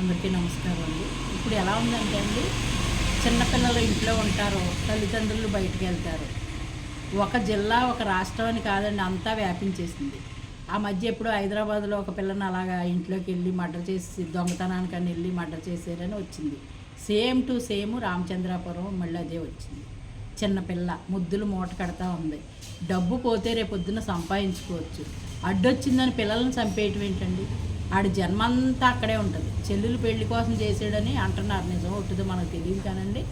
అందరికీ నమస్కారం అండి. ఇప్పుడు ఎలా ఉందంటే అండి చిన్నపిల్లలు ఇంట్లో ఉంటారు తల్లిదండ్రులు బయటికి వెళ్తారు. ఒక జిల్లా ఒక రాష్ట్రం అని కాదండి అంతా వ్యాపించేసింది. ఆ మధ్య ఎప్పుడు హైదరాబాద్లో ఒక పిల్లని అలాగా ఇంట్లోకి వెళ్ళి మర్డర్ చేసి దొంగతనానికని వెళ్ళి మర్డర్ చేశారని వచ్చింది. సేమ్ టు సేమ్ రామచంద్రాపురం మళ్ళీ అదే వచ్చింది. చిన్నపిల్ల ముద్దులు మూట కడతా ఉంది. డబ్బు పోతే రేపొద్దున సంపాదించుకోవచ్చు. అడ్డొచ్చిందని పిల్లల్ని చంపేయటం ఏంటండి? ఆడి జన్మంతా అక్కడే ఉంటుంది. చెల్లెలు పెళ్ళి కోసం చేసాడని అంటున్నారు. నిజం ఒట్టుదో మనకు తెలియదు కానండి.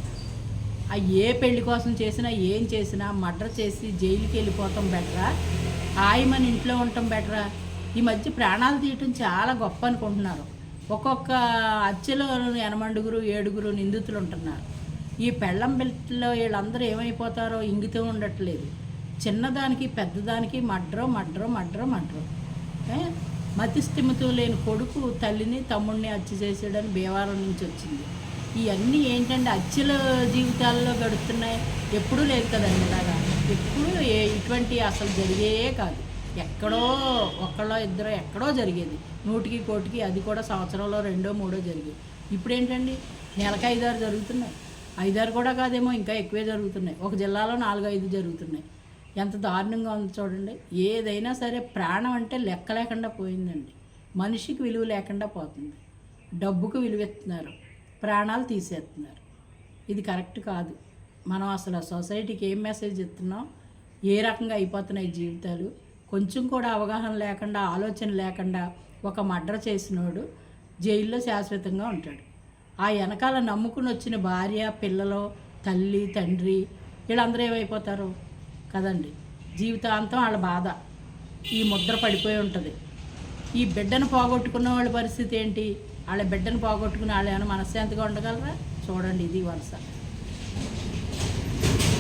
ఆ ఏ పెళ్ళి కోసం చేసినా ఏం చేసినా మర్డర్ చేసి జైలుకి వెళ్ళిపోవటం బెటరా? హాయి మన ఇంట్లో ఉండటం బెటరా? ఈ మధ్య ప్రాణాలు తీయటం చాలా గొప్ప అనుకుంటున్నారు. ఒక్కొక్క హత్యలో ఎనమండుగురు ఏడుగురు నిందితులు ఉంటున్నారు. ఈ పెళ్ళం బిల్ట్లో వీళ్ళందరూ ఏమైపోతారో ఇంగితో ఉండట్లేదు. చిన్నదానికి పెద్దదానికి మడ్రో మడ్రో మడ్రో మడ్రో. ఏ? మతి లేని కొడుకు తల్లిని తమ్ముడిని హత్య చేసాడని భీమవరం నుంచి వచ్చింది. ఇవన్నీ ఏంటంటే హత్యల జీవితాల్లో గడుపుతున్నాయి ఎప్పుడూ లేదు కదండి ఇలాగా. ఎప్పుడూ ఏ ఇటువంటి అసలు జరిగేయే కాదు. ఎక్కడో ఒక్కళ్ళో ఇద్దరో ఎక్కడో జరిగేది. నూటికి కోటికి అది కూడా సంవత్సరంలో రెండో మూడో జరిగేది. ఇప్పుడు ఏంటండి నెలకు ఐదారు జరుగుతున్నాయి. ఐదారు కూడా కాదేమో ఇంకా ఎక్కువే జరుగుతున్నాయి. ఒక జిల్లాలో నాలుగు ఐదు జరుగుతున్నాయి. ఎంత దారుణంగా ఉంది చూడండి. ఏదైనా సరే ప్రాణం అంటే లెక్క లేకుండా పోయిందండి. మనిషికి విలువ లేకుండా పోతుంది. డబ్బుకు విలువెత్తున్నారు ప్రాణాలు తీసేస్తున్నారు. ఇది కరెక్ట్ కాదు. మనం అసలు సొసైటీకి ఏం మెసేజ్ ఇస్తున్నాం? ఏ రకంగా అయిపోతున్నాయి జీవితాలు? కొంచెం కూడా అవగాహన లేకుండా ఆలోచన లేకుండా ఒక మర్డర్ చేసినోడు జైల్లో శాశ్వతంగా ఉంటాడు. ఆ వెనకాల నమ్ముకుని వచ్చిన భార్య పిల్లలు తల్లి తండ్రి వీళ్ళందరూ ఏమైపోతారు? కదండి. జీవితాంతం వాళ్ళ బాధ. ఈ ముద్ర పడిపోయి ఉంటుంది. ఈ బిడ్డను పోగొట్టుకున్న వాళ్ళ పరిస్థితి ఏంటి? వాళ్ళ బిడ్డను పోగొట్టుకుని వాళ్ళు ఏమైనా మనశ్శాంతిగా ఉండగలరా? చూడండి ఇది వరుస.